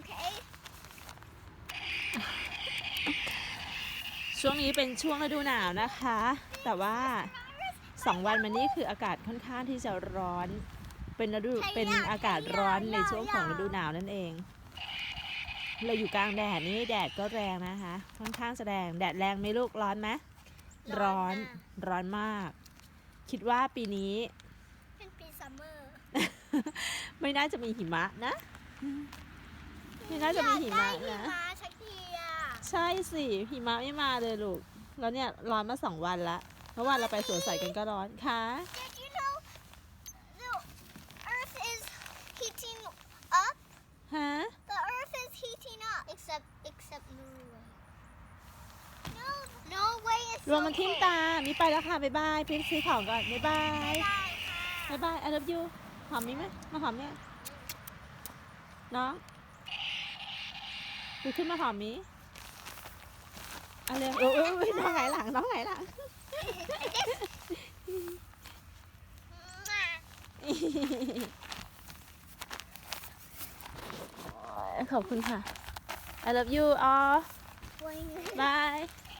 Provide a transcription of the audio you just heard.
okay? ช่วงนี้เป็นช่วงฤดูหนาวนะคะ แต่ว่าสองวันมานี้คืออากาศค่อนข้างที่จะร้อน เป็นฤดูเป็นอากาศร้อนในช่วงของฤดูหนาวนั่นเอง เราอยู่กลางแดดนี่แดดก็แรงนะคะ ค่อนข้างแสดงแดดแรงไหมลูกร้อนไหมร้อนร้อนมาก คิดว่าปีนี้เป็นปีซัมเมอร์ไม่น่าจะมีหิมะนะ ไม่น่าจะมีหิมะอยากได้นะหิมะสักทีอะใช่สิหิมะไม่มาเลยลูก แล้วเนี่ยร้อนมาสองวันละเมื่อวานเราไปสวนสัตว์กันก็ร้อนค่ะ Did you know the earth is heating up? ฮะ The earth is heating up. Except, except Norway. No, Norway is รวมมัน so ทิ้ง cold. ตา มีไปแล้วค่ะ บ๊ายบายพี่ซื้อของก่อน บ๊ายบาย Bye, บ๊ายบาย I love you หอมมีไหมมาหอมเนี่ย น้อง ดูขึ้นมาหอมมีเอาเร็วโอ้ยโอ้ยโอ้ยน้องไงหลังน้องไงหลังขอบคุณค่ะ I love you all Boing. bye